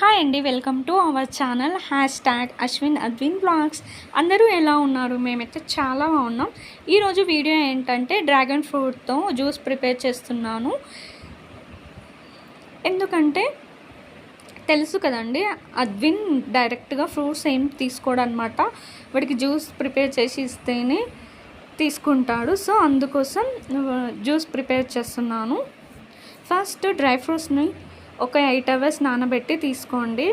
Hi అండి welcome to our channel hashtag Ashwin Adwin vlogs. అందరూ ఎలా ఉన్నారు? మేమైతే చాలా బాగున్నాం. ఈరోజు వీడియో ఏంటంటే డ్రాగన్ ఫ్రూట్తో జ్యూస్ ప్రిపేర్ చేస్తున్నాను. ఎందుకంటే తెలుసు కదండి అద్విన్ డైరెక్ట్గా ఫ్రూట్స్ ఏం తీసుకోడనమాట. వాడికి జ్యూస్ ప్రిపేర్ చేసి ఇస్తేనే తీసుకుంటాడు. సో అందుకోసం జ్యూస్ ప్రిపేర్ చేస్తున్నాను. ఫస్ట్ డ్రై ఫ్రూట్స్ని ఒక ఎయిట్ అవర్స్ నానబెట్టి తీసుకోండి.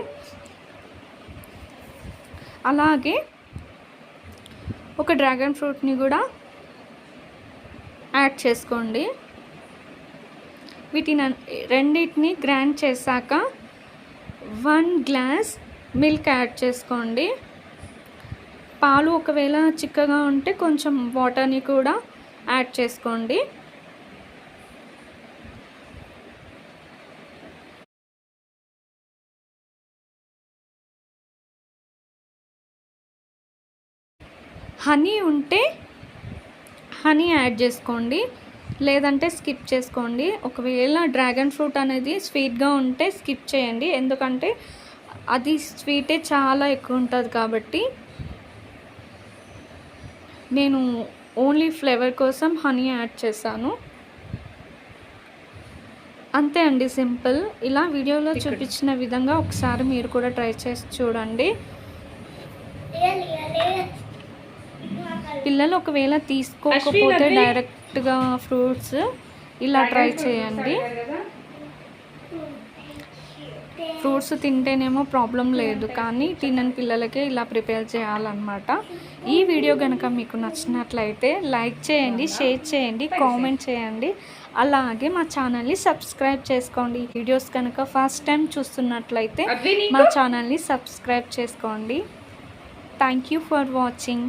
అలాగే ఒక డ్రాగన్ ఫ్రూట్ని కూడా యాడ్ చేసుకోండి. వీటిని రెండింటిని గ్రైండ్ చేశాక వన్ గ్లాస్ మిల్క్ యాడ్ చేసుకోండి. పాలు ఒకవేళ చిక్కగా ఉంటే కొంచెం వాటర్ని కూడా యాడ్ చేసుకోండి. హనీ ఉంటే హనీ యాడ్ చేసుకోండి. లేదంటే స్కిప్ చేసుకోండి. ఒకవేళ డ్రాగన్ ఫ్రూట్ అనేది స్వీట్గా ఉంటే స్కిప్ చేయండి. ఎందుకంటే అది స్వీటే చాలా ఎక్కువ ఉంటుంది కాబట్టి నేను ఓన్లీ ఫ్లేవర్ కోసం హనీ యాడ్ చేశాను. అంతే అండి సింపుల్. ఇలా వీడియోలో చూపించిన విధంగా ఒకసారి మీరు కూడా ట్రై చేసి చూడండి. పిల్లలు ఒకవేళ తీసుకోకపోతే డైరెక్ట్గా ఫ్రూట్స్ ఇలా ట్రై చేయండి. ఫ్రూట్స్ తింటేనేమో ప్రాబ్లం లేదు కానీ తినని పిల్లలకే ఇలా ప్రిపేర్ చేయాలన్నమాట. ఈ వీడియో కనుక మీకు నచ్చినట్లయితే లైక్ చేయండి షేర్ చేయండి కామెంట్ చేయండి. అలాగే మా ఛానల్ని సబ్స్క్రైబ్ చేసుకోండి. వీడియోస్ కనుక ఫస్ట్ టైం చూస్తున్నట్లయితే మా ఛానల్ని సబ్స్క్రైబ్ చేసుకోండి. Thank you for watching